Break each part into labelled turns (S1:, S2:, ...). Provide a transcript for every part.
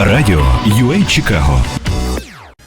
S1: Радіо UA Чикаго.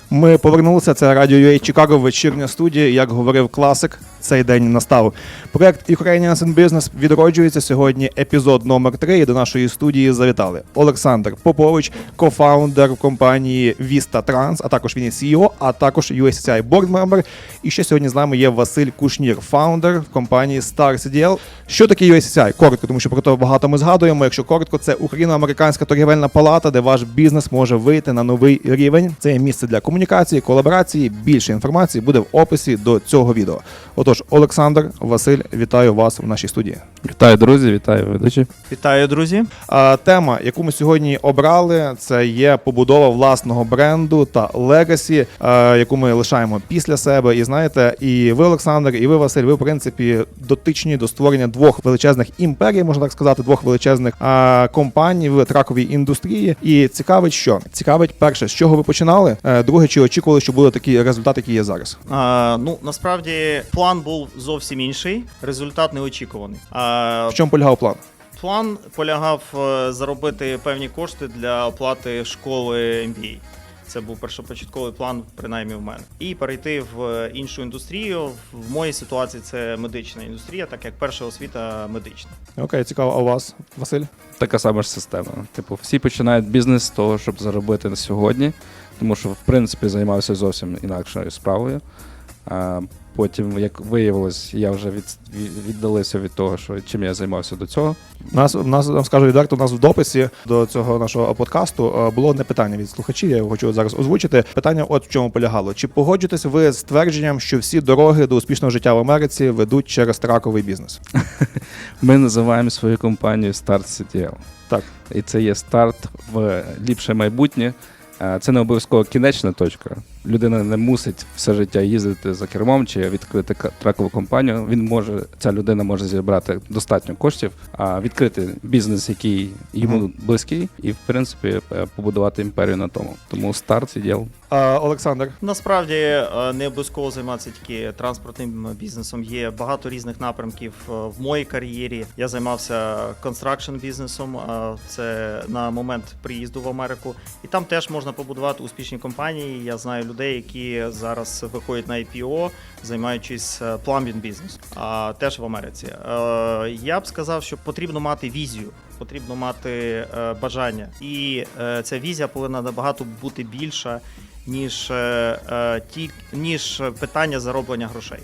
S2: Ми повернулися. Це радіо UA Чикаго, вечірня студія. Як говорив класик, цей день настав. Проект Ukrainians in Business відроджується сьогодні. Епізод номер 3 І до нашої студії завітали Олександр Попович, кофаундер компанії Vista Trans, а також він є CEO, а також USCI Board Member. І ще сьогодні з нами є Василь Кушнір, фаундер компанії Star CDL. Що таке USCI? Коротко, тому що про це багато ми згадуємо. Якщо коротко, це Україно-американська торгівельна палата, де ваш бізнес може вийти на новий рівень. Це є місце для комунікації, колаборації. Більше інформації буде в описі до цього відео. Отож, Олександр, Василь, вітаю вас в нашій студії.
S3: Вітаю, друзі, вітаю ведучі.
S4: Вітаю, друзі.
S2: А, тема, яку ми сьогодні обрали, це є побудова власного бренду та легасі, яку ми лишаємо після себе. І знаєте, і ви, Олександр, і ви, Василь, ви в принципі дотичні до створення двох величезних імперій, можна так сказати, двох величезних а, компаній в траковій індустрії. І цікавить, що цікавить перше, з чого ви починали. Е, Друге, чи очікували, що буде такий результат, який є зараз?
S4: А, ну насправді план був зовсім інший, результат неочікуваний. А,
S2: В чому полягав план?
S4: план полягав е, заробити певні кошти для оплати школи MBA. Це був першопочатковий план, принаймні в мене. І перейти в е, іншу індустрію. В моїй ситуації це медична індустрія, так як перша освіта медична.
S2: Окей, цікаво, а у вас, Василь?
S3: Така сама ж система. Типу, всі починають бізнес з того, щоб заробити на сьогодні, тому що, в принципі, займався зовсім інакшою справою. Потім, як виявилось, я вже від, від- віддалився від того, що чим я займався до цього.
S2: Нас нас вам скажу відверто. У нас в дописі до цього нашого подкасту е, було одне питання від слухачів. Я його хочу зараз озвучити. Питання, от в чому полягало: чи погоджуєтесь ви з твердженням, що всі дороги до успішного життя в Америці ведуть через траковий бізнес?
S3: Ми називаємо свою компанію Start CTL.
S2: Так.
S3: І це є старт в ліпше майбутнє. Це не обов'язково кінечна точка. Людина не мусить все життя їздити за кермом чи відкрити тракову компанію. Він може, ця людина може зібрати достатньо коштів, а відкрити бізнес, який йому
S2: Мгм.
S3: близький, і в принципі е, побудувати імперію на тому. Тому старт ідеал.
S2: Олександр,
S4: Насправді е, не обов'язково займатися тільки транспортним бізнесом. Є багато різних напрямків е, в моїй кар'єрі. Я займався констракшн бізнесом. Це на момент приїзду в Америку, і там теж можна побудувати успішні компанії. Я знаю людей, які зараз виходять на IPO, займаючись пламбінг бізнесом, а теж в Америці. Е, Я б сказав, що потрібно мати візію. Потрібно мати е, бажання, і е, ця візія повинна набагато бути більша, ніж, е, е, ті, ніж питання зароблення грошей.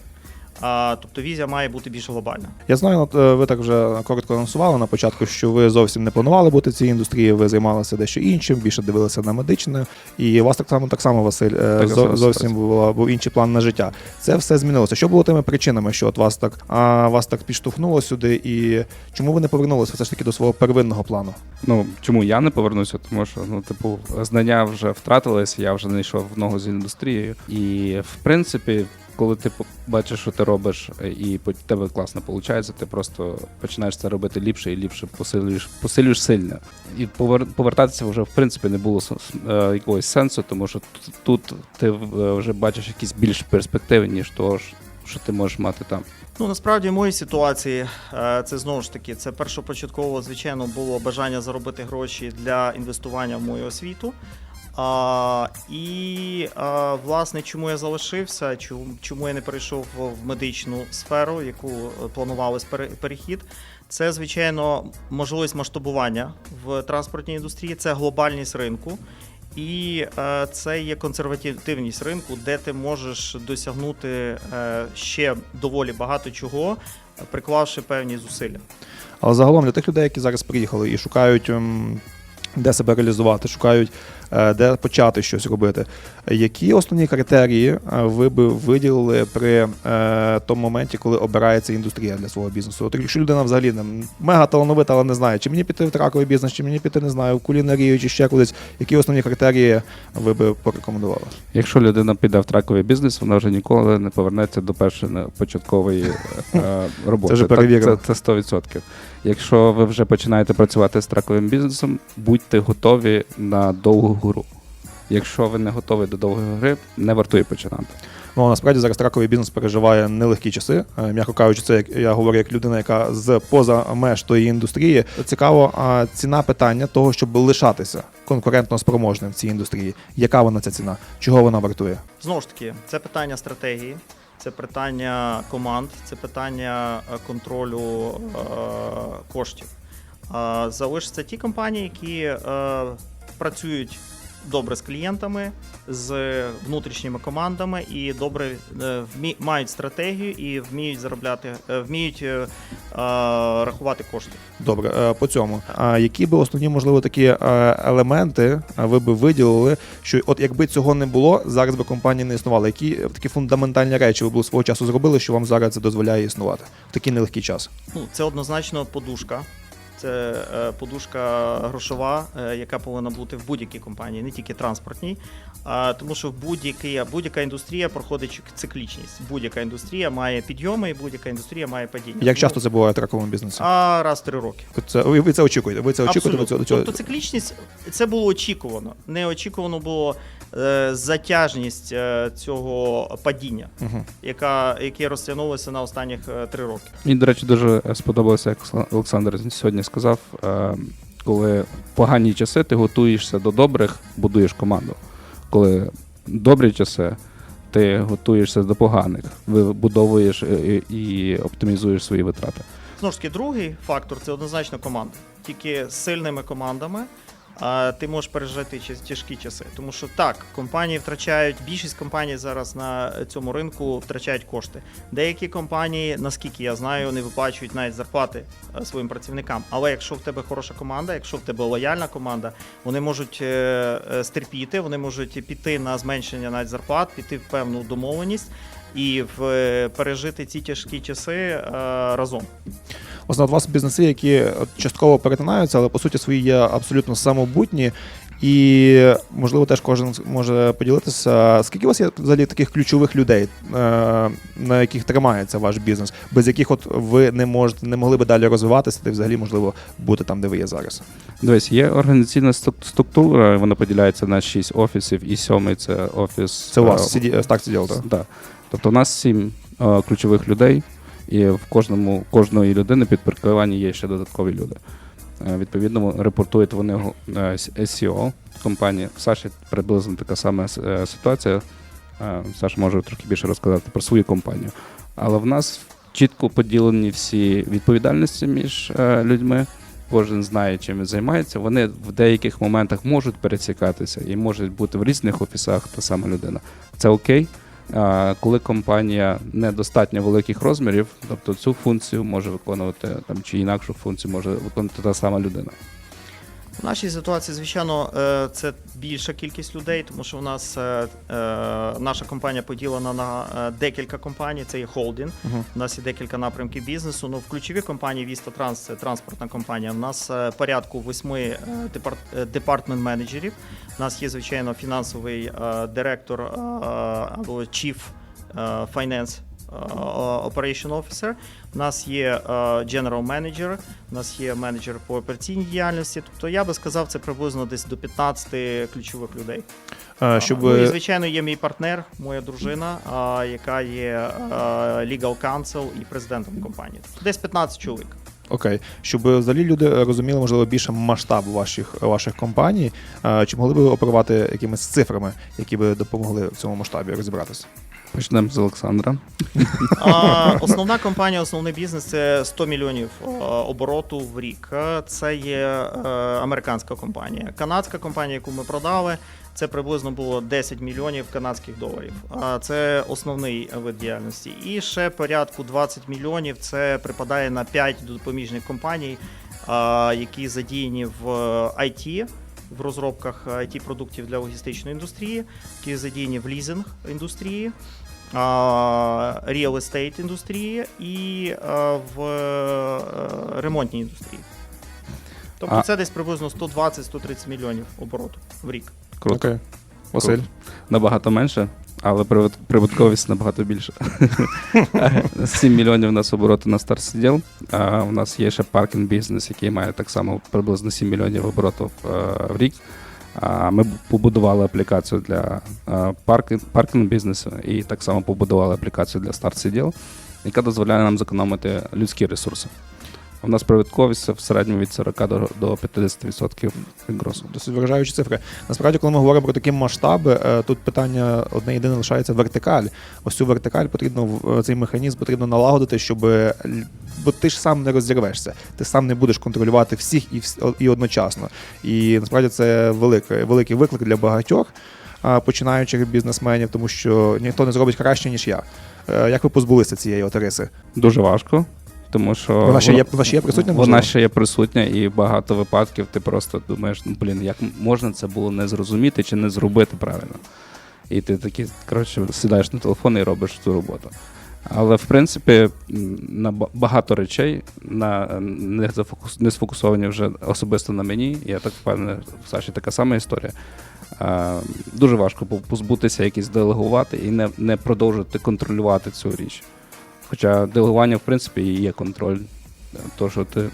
S4: А, тобто візія має бути більш глобальна.
S2: я знаю, от, е, ви так вже коротко анонсували на початку, що ви зовсім не планували бути в цій індустрії. Ви займалися дещо іншим, більше дивилися на медичне. І у вас так само, так само, Василь, е,
S3: Так,
S2: зо- зовсім
S3: ситуація.
S2: був, був інший план на життя. Це все змінилося. Що було тими причинами, що от вас так а, вас так підштовхнуло сюди, і чому ви не повернулися все ж таки до свого первинного плану?
S3: Ну чому я не повернуся? Тому що ну, типу, знання вже втратились, я вже не йшов в ногу з індустрією. І в принципі, коли ти бачиш, що ти робиш, е, і по тебе класно виходить, ти просто починаєш це робити ліпше і ліпше посилюєш, посилюєш сильно. І повер- повертатися вже в принципі не було е, якогось сенсу, тому що тут, тут ти е, вже бачиш якісь більш перспективи, ніж того, що ти можеш мати там.
S4: Ну насправді в моїй ситуації е, це знову ж таки це першопочатково, звичайно, було бажання заробити гроші для інвестування в мою освіту. А, і а, власне, чому я залишився, чому, я не перейшов в медичну сферу, яку е, планувалось перехід. Це, звичайно, можливість масштабування в транспортній індустрії, це глобальність ринку. І е, це є консервативність ринку, де ти можеш досягнути е, ще доволі багато чого, приклавши певні зусилля.
S2: Але загалом для тих людей, які зараз приїхали і шукають, ем, де себе реалізувати, шукають, де почати щось робити. Які основні критерії е, ви би виділили при е, тому моменті, коли обирається індустрія для свого бізнесу? От якщо людина взагалі не мега талановита, але не знає, чи мені піти в траковий бізнес, чи мені піти, не знаю, в кулінарію, чи ще кудись, які основні критерії ви би порекомендували?
S3: Якщо людина піде в траковий бізнес, вона вже ніколи не повернеться до першої початкової е, роботи.
S2: Це вже.
S3: Це, це 100%. Якщо ви вже починаєте працювати з траковим бізнесом, будьте готові на довгу гру. Якщо ви не готові до довгої гри, не вартує починати.
S2: Ну насправді зараз траковий бізнес переживає нелегкі часи. Е, М'яко кажучи, це як я говорю як людина, яка з поза меж тої індустрії. Цікаво, а ціна питання того, щоб лишатися конкурентно спроможним в цій індустрії. Яка вона ця ціна? Чого вона вартує?
S4: Знову ж таки, це питання стратегії, це питання команд, це питання е, контролю е, коштів. Е, залишаться ті компанії, які е, працюють добре з клієнтами, з внутрішніми командами і добре е, вмі, мають стратегію і вміють заробляти, е, вміють е, рахувати кошти.
S2: Добре, по цьому. А які би основні, можливо, такі елементи ви би виділили, що от якби цього не було, зараз би компанія не існувала. Які такі фундаментальні речі ви б свого часу зробили, що вам зараз це дозволяє існувати в такий нелегкий час?
S4: Ну, це однозначно подушка. Це е, подушка грошова, е, яка повинна бути в будь-якій компанії, не тільки транспортній. Тому що будь-яка індустрія проходить циклічність. Будь-яка індустрія має підйоми, і будь-яка індустрія має падіння.
S2: Як часто це буває в траковому бізнесі?
S4: А раз в три роки.
S2: Це ви, це очікуєте? Ви це очікуєте? Ви
S4: Абсолютно. Тобто циклічність це було очікувано. Неочікувано було затяжність е, цього падіння,
S2: Мгм.
S4: яка, яке розтягнулося на останніх е, три роки.
S3: Мені, до речі, дуже сподобалося, як Олександр- сьогодні сказав, е, коли в погані часи ти готуєшся до добрих, будуєш команду. Коли добрі часи, ти готуєшся до поганих, вибудовуєш е, і, і оптимізуєш свої витрати.
S4: Знову ж таки, другий фактор це однозначно команда. Тільки з сильними командами ти можеш пережити тяжкі часи. Тому що так, компанії втрачають, більшість компаній зараз на цьому ринку втрачають кошти. Деякі компанії, наскільки я знаю, не виплачують навіть зарплати е, своїм працівникам. Але якщо в тебе хороша команда, якщо в тебе лояльна команда, вони можуть е, е, стерпіти, вони можуть піти на зменшення навіть зарплат, піти в певну домовленість. І в, е, пережити ці тяжкі часи е, разом.
S2: Основно у вас бізнеси, які частково перетинаються, але по суті свої є абсолютно самобутні. І можливо теж кожен може поділитися. Скільки у вас є взагалі таких ключових людей, е, на яких тримається ваш бізнес, без яких от ви не можете не могли би далі розвиватися, та й взагалі можливо бути там, де ви є зараз?
S3: Дивись, є організаційна структура, вона поділяється на шість офісів, і сьомий це офіс.
S2: Це у
S3: е,
S2: вас CD, так сиділо, так?
S3: Да. Тобто у нас сім е, ключових людей, і в кожному кожної людини під прикриванні є ще додаткові люди. Е, відповідно, репортують вони е, SEO компанії. В Саші приблизно така сама е, ситуація. Е, Саша може трохи більше розказати про свою компанію. Але в нас чітко поділені всі відповідальності між е, людьми. Кожен знає, чим він займається. Вони в деяких моментах можуть пересікатися і можуть бути в різних офісах та сама людина. Це окей. Коли компанія недостатньо великих розмірів, тобто цю функцію може виконувати там чи інакшу функцію може виконувати та сама людина.
S4: В нашій ситуації, звичайно, е, це більша кількість людей, тому що в нас е, е, наша компанія поділена на декілька компаній. Це є холдинг.
S2: Угу.
S4: У нас є декілька напрямків бізнесу. Ну, в ключові компанії Vista Trans, це транспортна компанія. У нас порядку восьми е, департ- департмент менеджерів. У нас є, звичайно, фінансовий директор або finance е, Operation Officer. У нас є е, General Manager, у нас є менеджер по операційній діяльності. Тобто я би сказав, це приблизно десь до 15 ключових людей.
S2: Е, Щоб
S4: Ну і звичайно є мій партнер, моя дружина, яка є е, legal counsel і президентом компанії. Десь 15 чоловік.
S2: Окей, щоб взагалі люди розуміли, можливо, більше масштаб ваших ваших компаній. е, Чи могли б ви оперувати якимись цифрами, які би допомогли в цьому масштабі розібратися?
S3: Почнемо з Олександра.
S4: Основна компанія, основний бізнес це 100 мільйонів е, обороту в рік. Е, Це є е, американська компанія. Канадська компанія, яку ми продали, це приблизно було 10 мільйонів канадських доларів. А Це основний вид діяльності. І ще порядку 20 мільйонів це припадає на 5 допоміжних компаній, які задіяні в IT. В розробках it продуктів для логістичної індустрії, які задіяні в лізинг індустрії, real estate індустрії і в е, ремонтній індустрії. Тобто
S3: А-
S4: це десь приблизно 120-130 мільйонів обороту в рік.
S3: Круто.
S2: Окей. Василь.
S3: Набагато менше, але прибутковість набагато більше. 7 мільйонів у нас обороту на старт сиділ. А у нас є ще паркінг бізнес, який має так само приблизно 7 мільйонів оборотів е, в рік. Ми побудували аплікацію для паркінг бізнесу і так само побудували аплікацію для старт-сиділ, яка дозволяє нам зекономити людські ресурси. У нас провідковість в середньому від 40 до, до 50% від гросу.
S2: Досить вражаючі цифри. Насправді, коли ми говоримо про такі масштаби, е, тут питання одне єдине лишається вертикаль. Ось цю вертикаль потрібно е, цей механізм потрібно налагодити, щоб е, бо ти ж сам не розірвешся. Ти сам не будеш контролювати всіх і і одночасно. І насправді це великий, великий виклик для багатьох починаючих бізнесменів, тому що ніхто не зробить краще ніж я. Як ви позбулися цієї отриси?
S3: Дуже важко, тому що
S2: Вона ще є, вона ще є присутня?
S3: Вона
S2: можливо?
S3: ще є присутня, і багато випадків ти просто думаєш, ну блін, як можна це було не зрозуміти чи не зробити правильно. І ти такий, коротше, сідаєш на телефон і робиш цю роботу. Але в принципі на ба- багато речей на не зафокус не сфокусовані вже особисто на мені. Я так впевнений, в Саші така сама історія. А, дуже важко позбутися, якісь делегувати і не, не продовжувати контролювати цю річ. Хоча делегування, в принципі, і є контроль, е, то, що ти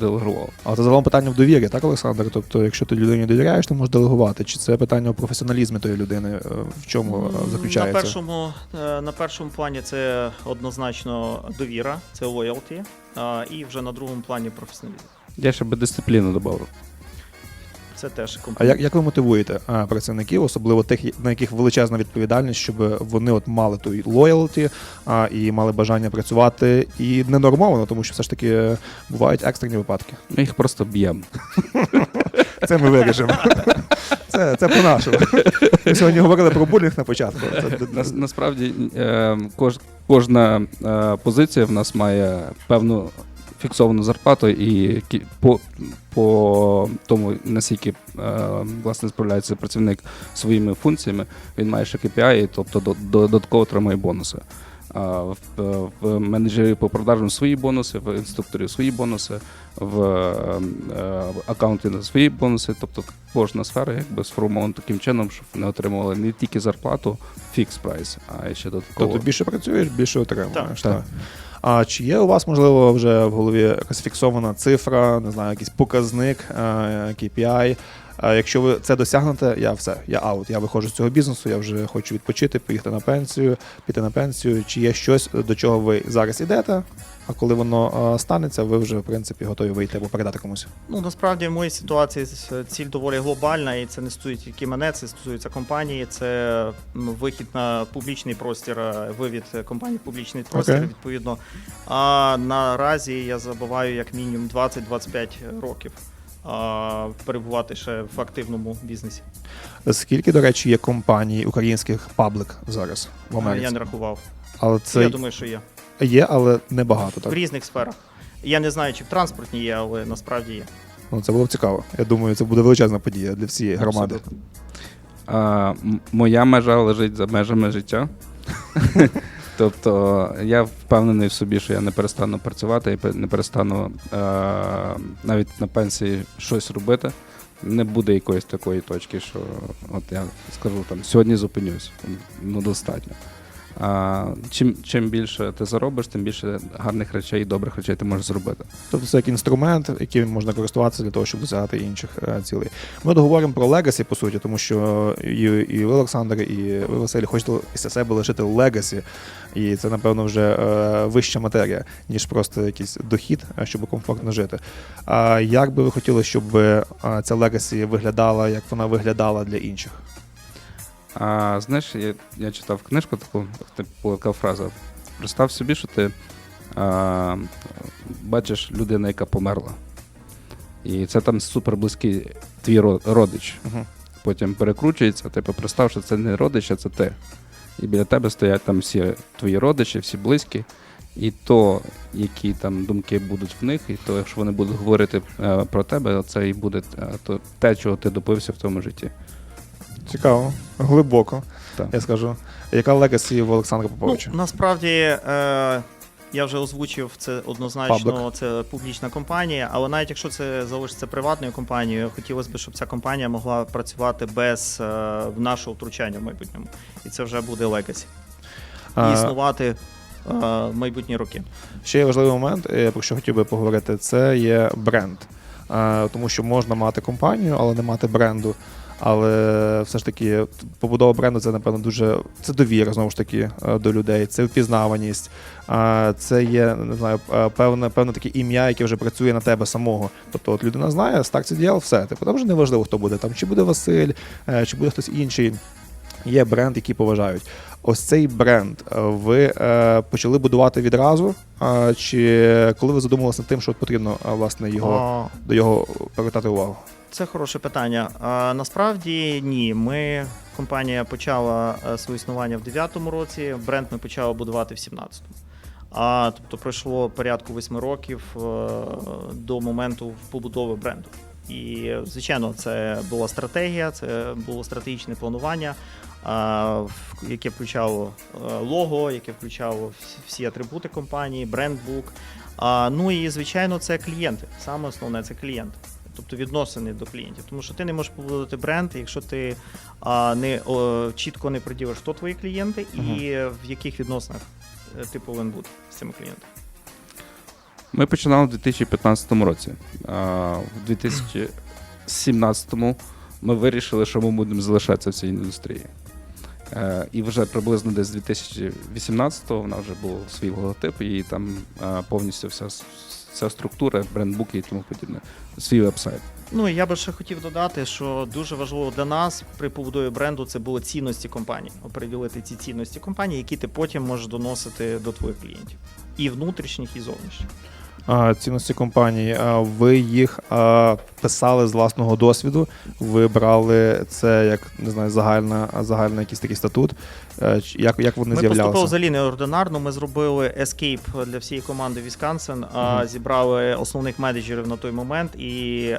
S3: делегував.
S2: А це загалом питання в довірі, так, Олександр? Тобто, якщо ти людині довіряєш, ти можеш делегувати. Чи це питання у професіоналізмі тої людини? е, В чому е, заключається?
S4: На першому, е, на першому плані це однозначно довіра, це loyalty, а, і вже на другому плані професіоналізм.
S3: Я ще би дисципліну додав.
S4: Це теж
S2: А як, як ви мотивуєте а, працівників, особливо тих, на яких величезна відповідальність, щоб вони от мали той лоялті а, і мали бажання працювати і ненормовано, тому що все ж таки бувають екстрені випадки.
S3: Ми їх просто б'ємо.
S2: Це ми вирішимо. Це, це по-нашому. Ми сьогодні говорили про булінг на початку. Це-
S3: Нас, насправді е, кож, кожна е, позиція в нас має певну фіксовану зарплату, і по, по тому, наскільки е, власне справляється працівник своїми функціями, він має ще KPI, тобто до- до- додатково отримує бонуси. А в, в менеджері по продажам свої бонуси, в інструкторів свої бонуси, в е, е, аккаунтинг свої бонуси. Тобто кожна сфера якби сформована таким чином, щоб вони отримували не тільки зарплату, фікс прайс, а ще додатково.
S2: Тобто більше працюєш, більше отримуєш.
S3: Так.
S2: Так. А чи є у вас, можливо, вже в голові якась фіксована цифра, не знаю, якийсь показник, е, KPI? А якщо ви це досягнете, я все, я аут. Я виходжу з цього бізнесу, я вже хочу відпочити, поїхати на пенсію, піти на пенсію. Чи є щось, до чого ви зараз ідете? А коли воно е, станеться, ви вже в принципі готові вийти або передати комусь.
S4: Ну насправді в моїй ситуації ціль доволі глобальна, і це не стосується тільки мене, це стосується компанії. Це вихід на публічний простір, е, вивід компанії в публічний простір,
S2: Окей.
S4: відповідно. А наразі я забуваю як мінімум 20-25 років перебувати ще в активному бізнесі.
S2: Скільки, до речі, є компаній українських паблик зараз в Америці?
S4: Я не рахував.
S2: Але це
S4: Я думаю, що є.
S2: Є, але небагато.
S4: В
S2: Так
S4: різних сферах. Я не знаю, чи в транспортній є, але насправді є.
S2: ну це було б цікаво. Я думаю, це буде величезна подія для всієї громади.
S3: А, моя межа лежить за межами життя. тобто я впевнений в собі, що я не перестану працювати і не перестану е, навіть на пенсії щось робити. Не буде якоїсь такої точки, що от я скажу там сьогодні зупинюсь. Ну достатньо. Чим, чим більше ти заробиш, тим більше гарних речей і добрих речей ти можеш зробити.
S2: Тобто це як інструмент, яким можна користуватися для того, щоб досягати інших е, цілей. Ми договоримо про легасі, по суті, тому що і, і ви, Олександр, і ви, Василь, хочете після себе лишити легасі. І це, напевно, вже е, вища матерія, ніж просто якийсь дохід, е, щоб комфортно жити. А як би ви хотіли, щоб ця легасі виглядала, як вона виглядала для інших?
S3: А знаєш, я, я читав книжку таку, типу, така фраза. Представ собі, що ти а, бачиш людину, яка померла. І це там супер близький твій родич.
S2: Угу.
S3: Потім перекручується, типу, представ, що це не родич, а це ти. І біля тебе стоять там всі твої родичі, всі близькі. І то, які там думки будуть в них, і то, якщо вони будуть говорити е, про тебе, це і буде е, то, те, чого ти добився в тому житті.
S2: Цікаво, глибоко,
S3: Так.
S2: я скажу. Яка легасі в Олександра Поповича?
S4: Ну, насправді, е, я вже озвучив це однозначно,
S2: Паблик.
S4: це публічна компанія, але навіть якщо це залишиться приватною компанією, хотілося б, щоб ця компанія могла працювати без е, нашого втручання в майбутньому. І це вже буде легасі. І існувати е, в майбутні роки.
S2: Ще є важливий момент, е, про що хотів би поговорити, це є бренд. Е, Тому що можна мати компанію, але не мати бренду. Але все ж таки побудова бренду це, напевно, дуже це довіра знову ж таки е, до людей, це впізнаваність, це є не знаю, е, певне, певне таке ім'я, яке вже працює на тебе самого. Тобто, от людина знає, Stark CDL, все. Типу, там вже не важливо, хто буде там, чи буде Василь, е, чи буде хтось інший. Є бренд, який поважають. Ось цей бренд ви е, почали будувати відразу, е, чи коли ви задумувалися над тим, що потрібно власне його
S4: А,
S2: до його привертати увагу?
S4: Це хороше питання. А, насправді ні. Ми компанія почала е, своє існування в 9-му році. Бренд ми почали будувати в 17-му. А тобто пройшло порядку 8 років е, до моменту побудови бренду. І звичайно, це була стратегія, це було стратегічне планування, а, яке включало е, лого, яке включало всі- атрибути компанії, брендбук. Ну і звичайно, це клієнти. Саме основне це клієнти. Тобто відносини до клієнтів. Тому що ти не можеш побудувати бренд, якщо ти а, не о, чітко не приділиш, хто твої клієнти і в яких відносинах е, ти повинен бути з цими клієнтами.
S3: Ми починали в 2015 році. А, В 2017 ми вирішили, що ми будемо залишатися в цій індустрії. Е, І вже приблизно десь з 2018-го в нас вже був свій логотип, і там е, повністю вся, вся структура, брендбуки і тому подібне, свій веб-сайт.
S4: Ну я би ще хотів додати, що дуже важливо для нас при побудові бренду це були цінності компанії. Оприділити ці цінності компанії, які ти потім можеш доносити до твоїх клієнтів. І внутрішніх, і зовнішніх.
S2: Цінності компанії. Ви їх писали з власного досвіду. Ви брали це як не знаю, загальна, загальний якийсь такий статут. Е, Як, як вони
S4: Ми поступили
S2: з'являлися?
S4: взагалі неординарно. Ми зробили escape для всієї команди Вісконсин,
S2: Мгм.
S4: зібрали основних менеджерів на той момент і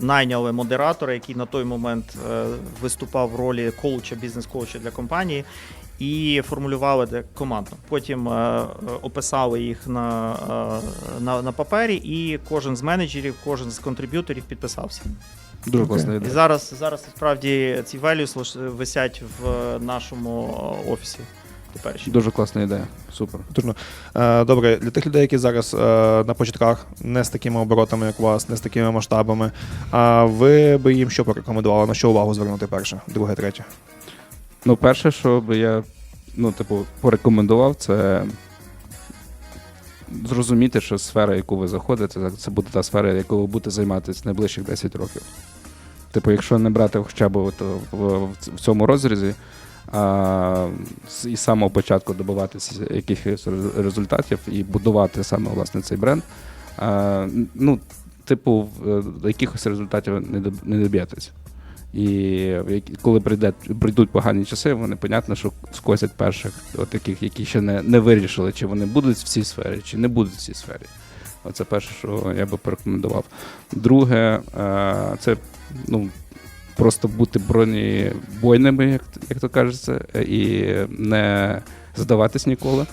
S4: найняли модератора, який на той момент е, виступав в ролі коуча, бізнес-коуча для компанії. І формулювали де команду. Потім е, е, описали їх на, е, на, на папері, і кожен з менеджерів, кожен з контриб'юторів підписався.
S3: Дуже класна
S4: І
S3: ідея.
S4: зараз, зараз насправді ці values висять в нашому офісі теперішньому.
S3: Дуже класна ідея. Супер.
S2: Потужно. Е, Добре, для тих людей, які зараз е, на початках не з такими оборотами, як у вас, не з такими масштабами. А ви би їм що порекомендували? На що увагу звернути перше, друге, третє?
S3: Ну, перше, що би я ну, типу, порекомендував, це зрозуміти, що сфера, яку ви заходите, це буде та сфера, якою ви будете займатися найближчих 10 років. Типу, якщо не брати хоча б от в, цьому розрізі, а, і з самого початку добиватися якихось результатів і будувати саме власне цей бренд, а, ну, типу, якихось результатів не, доб- не доб'єтесь. І коли прийде, прийдуть погані часи, вони понятно, що скосять перших, таких, які ще не, не вирішили, чи вони будуть в цій сфері, чи не будуть в цій сфері. Оце перше, що я би порекомендував. Друге, е, це ну, просто бути бронебойними, як, як то кажеться, і не здаватись ніколи.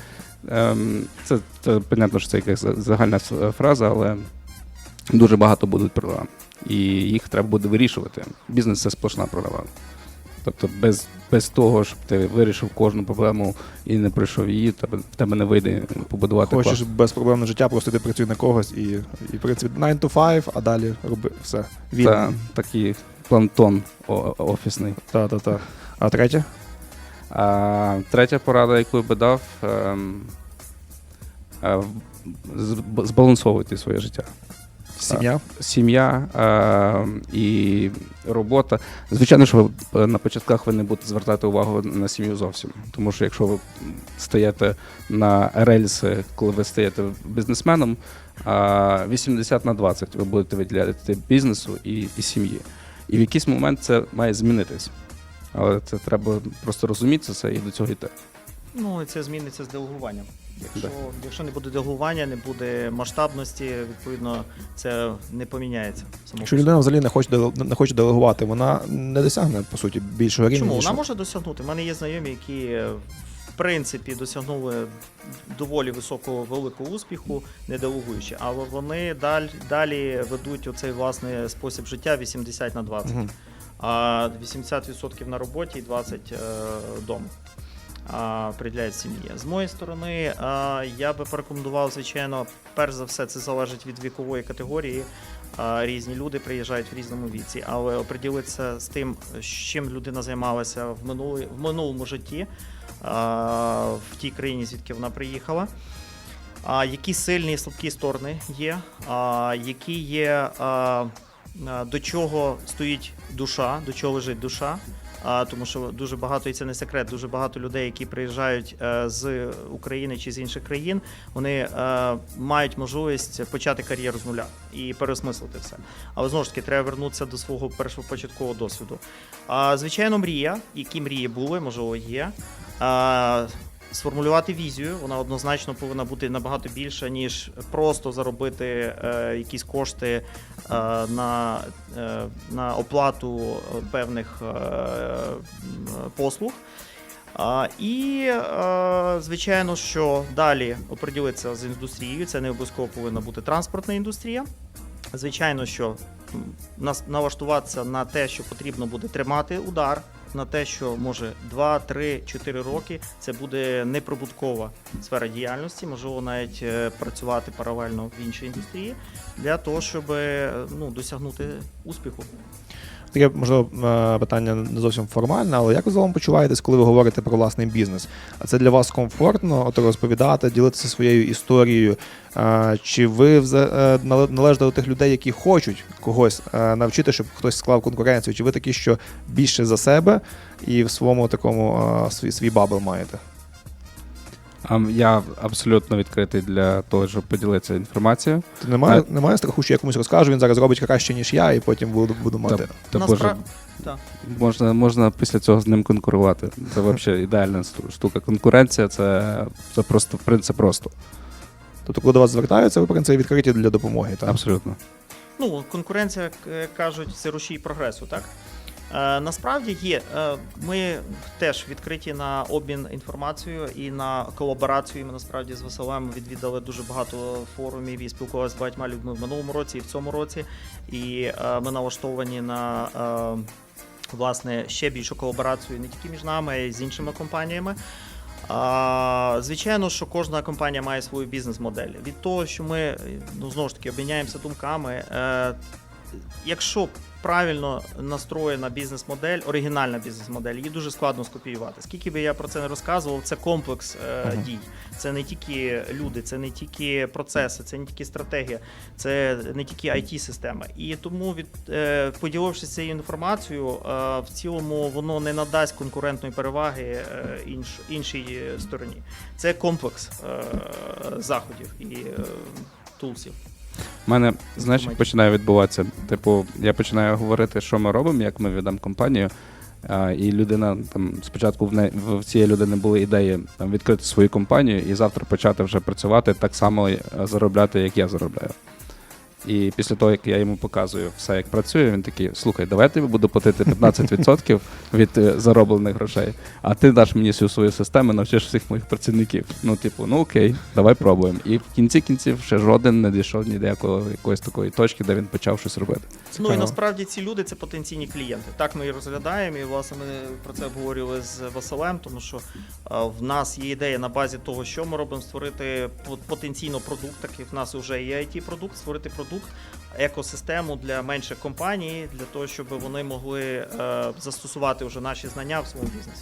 S3: Ем, Це, це понятно, що це якась загальна фраза, але дуже багато будуть проблем. І їх треба буде вирішувати. Бізнес це сплошна проблема. Тобто, без, без того, щоб ти вирішив кожну проблему і не пройшов її, тебе, в тебе не вийде побудувати
S2: Хочеш
S3: клас.
S2: безпроблемне життя, просто ти працюй на когось і, і в принципі 9 to 5, а далі роби все. Вільно.
S3: Та, такий планктон о- офісний.
S2: Та, та, та. А третє?
S3: А, третя порада, яку я би дав, ем, е, зб- збалансовуйте своє життя.
S2: Сім'я?
S3: Сім'я е, і робота. Звичайно, що ви, на початках ви не будете звертати увагу на сім'ю зовсім. Тому що якщо ви стаєте на рельси, коли ви стаєте бізнесменом, а 80 на 20 ви будете виділяти бізнесу і, і сім'ї. І в якийсь момент це має змінитись. Але це треба просто розуміти це і до цього йти.
S4: Ну це зміниться з делегуванням. Якщо, якщо не буде делегування, не буде масштабності, відповідно, це не поміняється. Само
S2: Якщо
S4: по
S2: людина взагалі не хоче деле- не хоче делегувати, вона не досягне по суті більшого рівня.
S4: Чому?
S2: ніж-
S4: Вона може досягнути. У мене є знайомі, які е, в принципі досягнули доволі високого великого успіху, не делегуючи, але вони далі, далі ведуть оцей власний спосіб життя 80 на 20.
S2: Мгм.
S4: А 80% на роботі і 20% е, вдома. Приділяють сім'ї. З моєї сторони, я би порекомендував, звичайно, перш за все, це залежить від вікової категорії. різні люди приїжджають в різному віці, але оприділитися з тим, чим людина займалася в, минулий, в минулому житті в тій країні, звідки вона приїхала. Які сильні і слабкі сторони є, які є до чого стоїть душа, до чого лежить душа. А, тому що дуже багато, і це не секрет, дуже багато людей, які приїжджають е, з України чи з інших країн, вони е, мають можливість почати кар'єру з нуля і переосмислити все. Але знову ж таки, треба вернутися до свого першопочаткового досвіду. А, звичайно, мрія, які мрії були, можливо, є. Сформулювати візію, вона однозначно повинна бути набагато більша, ніж просто заробити е, якісь кошти е, на, е, на оплату певних е, послуг. А, і, е, звичайно, що далі оприділитися з індустрією, це не обов'язково повинна бути транспортна індустрія. Звичайно, що налаштуватися на те, що потрібно буде тримати удар, на те, що може 2, 3, 4 роки це буде неприбуткова сфера діяльності, можливо, навіть е, працювати паралельно в іншій індустрії для того, щоб е, ну, досягнути успіху.
S2: Таке можливо е, питання не зовсім формальне, але як ви загалом почуваєтесь, коли ви говорите про власний бізнес? А це для вас комфортно от розповідати, ділитися своєю історією? Е, Чи ви е, нале- належите до тих людей, які хочуть когось навчити, щоб хтось склав конкуренцію? Чи ви такі, що більше за себе і в своєму такому свій, свій бабл маєте?
S3: А я абсолютно відкритий для того, щоб поділитися інформацією.
S2: Ти немає,
S3: Так.
S2: немає страху, що я комусь розкажу, він зараз робить краще, ніж я, і потім буду, буду мати.
S3: Та, та боже,
S4: Так.
S3: можна, можна після цього з ним конкурувати. Це взагалі ідеальна штука. Конкуренція це, це просто в принципі просто.
S2: Тобто, коли до вас звертаються, ви в принципі відкриті для допомоги. Так?
S3: Абсолютно.
S4: Ну, конкуренція, е, кажуть, це рушій прогресу, так? Е, насправді є. Е, ми теж відкриті на обмін інформацією і на колаборацію. Ми насправді з Василем відвідали дуже багато форумів і спілкувалися з багатьма людьми в минулому році і в цьому році. І е, ми налаштовані на власне ще більшу колаборацію не тільки між нами, а й з іншими компаніями. А, звичайно, що кожна компанія має свою бізнес-модель. Від того, що ми ну знову ж таки обміняємося думками. Е, якщо правильно настроєна бізнес-модель, оригінальна бізнес-модель, її дуже складно скопіювати. Скільки би я про це не розказував, це комплекс е,
S2: Мгм.
S4: дій. Це не тільки люди, це не тільки процеси, це не тільки стратегія, це не тільки it система І тому, від, е, поділившись цією інформацією, е, в цілому воно не надасть конкурентної переваги е, інш, іншій стороні. Це комплекс е, заходів і е, тулсів.
S3: Мене, знаєш, починає відбуватися. Типу, я починаю говорити, що ми робимо, як ми віддамо компанію. А, і людина там спочатку в, не, в цієї людини були ідеї там, відкрити свою компанію і завтра почати вже працювати так само е, заробляти, як я заробляю. І після того, як я йому показую все, як працює, він такий: слухай, давай я тобі буду платити 15% від е, зароблених грошей, а ти даш мені всю свою систему, навчиш всіх моїх працівників. Ну, типу, ну окей, давай пробуємо. І в кінці кінців ще жоден не дійшов ні до якого якоїсь такої точки, де він почав щось робити.
S4: Ну і насправді ці люди це потенційні клієнти. Так ми і розглядаємо. І власне ми про це обговорювали з Василем, тому що е, в нас є ідея на базі того, що ми робимо, створити по- потенційно продукт. Так як в нас вже є it продукт, створити продукт, екосистему для менших компаній, для того, щоб вони могли е, застосувати вже наші знання в своєму бізнесі.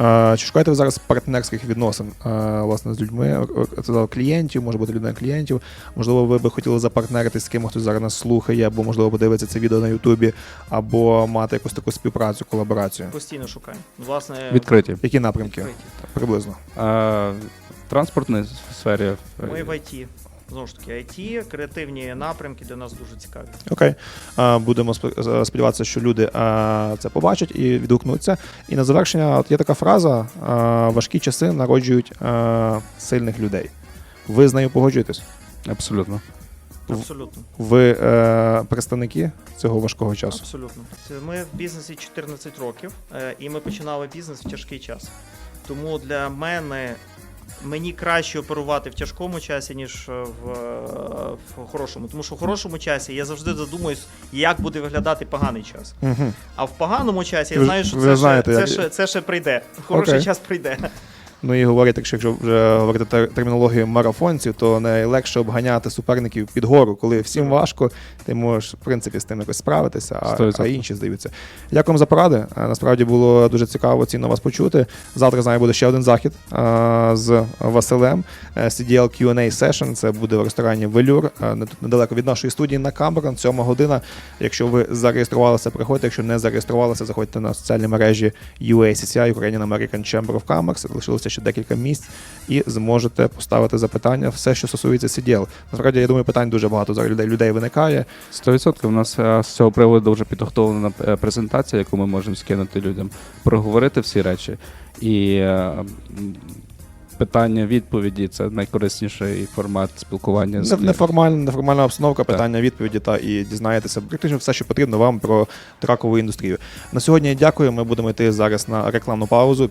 S2: Е, Чи шукаєте ви зараз партнерських відносин е, власне з людьми, Е, це клієнтів, може бути людина клієнтів. Можливо, ви би хотіли запартнеритись з ким хтось зараз нас слухає, або можливо подивиться це відео на Ютубі, або мати якусь таку співпрацю, колаборацію.
S4: Постійно шукаємо. Власне,
S3: Відкриті.
S2: Які напрямки?
S4: відкриті.
S2: Приблизно.
S3: А, в транспортній сфері. е,
S4: Ми в IT. Знову ж таки, IT, креативні напрямки для нас дуже цікаві.
S2: Окей. Будемо сподіватися, що люди це побачать і відгукнуться. І на завершення от є така фраза: важкі часи народжують сильних людей. Ви з нею погоджуєтесь?
S3: Абсолютно.
S4: Абсолютно.
S2: Ви е, представники цього важкого часу.
S4: Абсолютно. Ми в бізнесі 14 років, е, і ми починали бізнес в тяжкий час. Тому для мене мені краще оперувати в тяжкому часі, ніж е, в, е, в хорошому. Тому що в хорошому часі я завжди задумуюсь, як буде виглядати поганий час.
S2: Угу.
S4: А в поганому часі я знаю, що це,
S2: знаєте,
S4: ще, це, я... ще, це ще прийде. Хороший
S2: okay.
S4: час прийде.
S2: Ну і говорять, якщо якщо вже говорити тер- термінологією марафонців, то найлегше обганяти суперників під гору, коли всім важко, ти можеш в принципі з тим якось справитися, а, а інші здаються. Дякую за поради. Е, Насправді було дуже цікаво цінно вас почути. Завтра знаю, буде ще один захід е, з Василем. Е, CDL Q&A Session. Це буде в ресторані Велюр, е, недалеко від нашої студії на Камберон, 7 година. Якщо ви зареєструвалися, приходьте. Якщо не зареєструвалися, заходьте на соціальні мережі UACCI, Ukrainian American Chamber of Commerce. Лишилося ще декілька місць і зможете поставити запитання, все, що стосується CDL. Насправді, я думаю, питань дуже багато зараз людей, людей виникає.
S3: 100% у нас е, з цього приводу вже підготовлена е, презентація, яку ми можемо скинути людям, проговорити всі речі. І е, питання відповіді це найкорисніший формат спілкування з
S2: Неформальна, неформальна обстановка, питання, відповіді та і дізнаєтеся практично все, що потрібно вам про тракову індустрію. На сьогодні дякую. Ми будемо йти зараз на рекламну паузу.